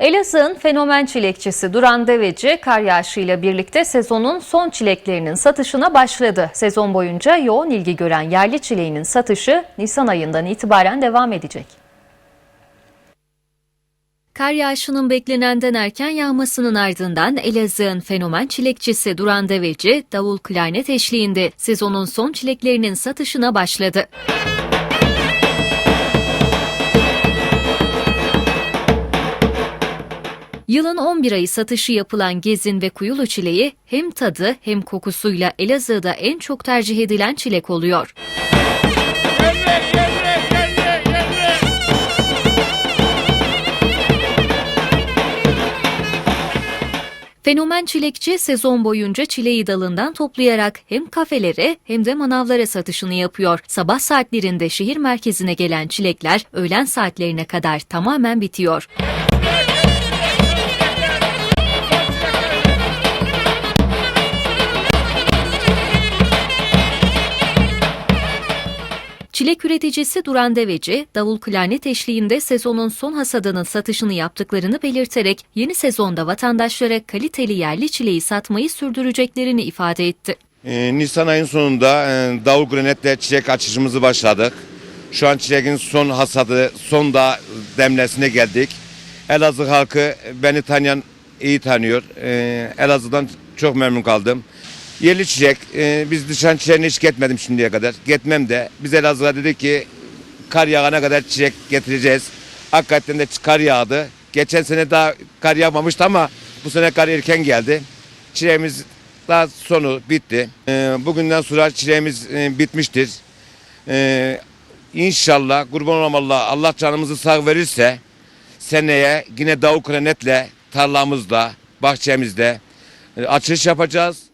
Elazığ'ın fenomen çilekçisi Duran Deveci kar yağışıyla birlikte sezonun son çileklerinin satışına başladı. Sezon boyunca yoğun ilgi gören yerli çileğinin satışı Nisan ayından itibaren devam edecek. Kar yağışının beklenenden erken yağmasının ardından Elazığ'ın fenomen çilekçisi Duran Deveci davul klarnet eşliğinde sezonun son çileklerinin satışına başladı. Yılın 11 ayı satışı yapılan gezin ve kuyulu çileği hem tadı hem kokusuyla Elazığ'da en çok tercih edilen çilek oluyor. Fenomen çilekçi sezon boyunca çileği dalından toplayarak hem kafelere hem de manavlara satışını yapıyor. Sabah saatlerinde şehir merkezine gelen çilekler öğlen saatlerine kadar tamamen bitiyor. Çilek üreticisi Duran Deveci, davul klarnet eşliğinde sezonun son hasadının satışını yaptıklarını belirterek yeni sezonda vatandaşlara kaliteli yerli çileği satmayı sürdüreceklerini ifade etti. Ee, Nisan ayın sonunda e, davul grenetle çiçek açışımızı başladık. Şu an çiçeğin son hasadı, son da demlesine geldik. Elazığ halkı beni tanıyan iyi tanıyor. Ee, Elazığ'dan çok memnun kaldım. Yerli çiçek, e, biz dışarı çiçeğini hiç getmedim şimdiye kadar. Getmem de. Biz Elazığ'a dedik ki kar yağana kadar çiçek getireceğiz. Hakikaten de kar yağdı. Geçen sene daha kar yağmamıştı ama bu sene kar erken geldi. Çileğimiz daha sonu bitti. Ee, bugünden sonra çileğimiz e, bitmiştir. Ee, inşallah kurban olam Allah, Allah canımızı sağ verirse seneye yine davul krenetle tarlamızda, bahçemizde e, açılış yapacağız.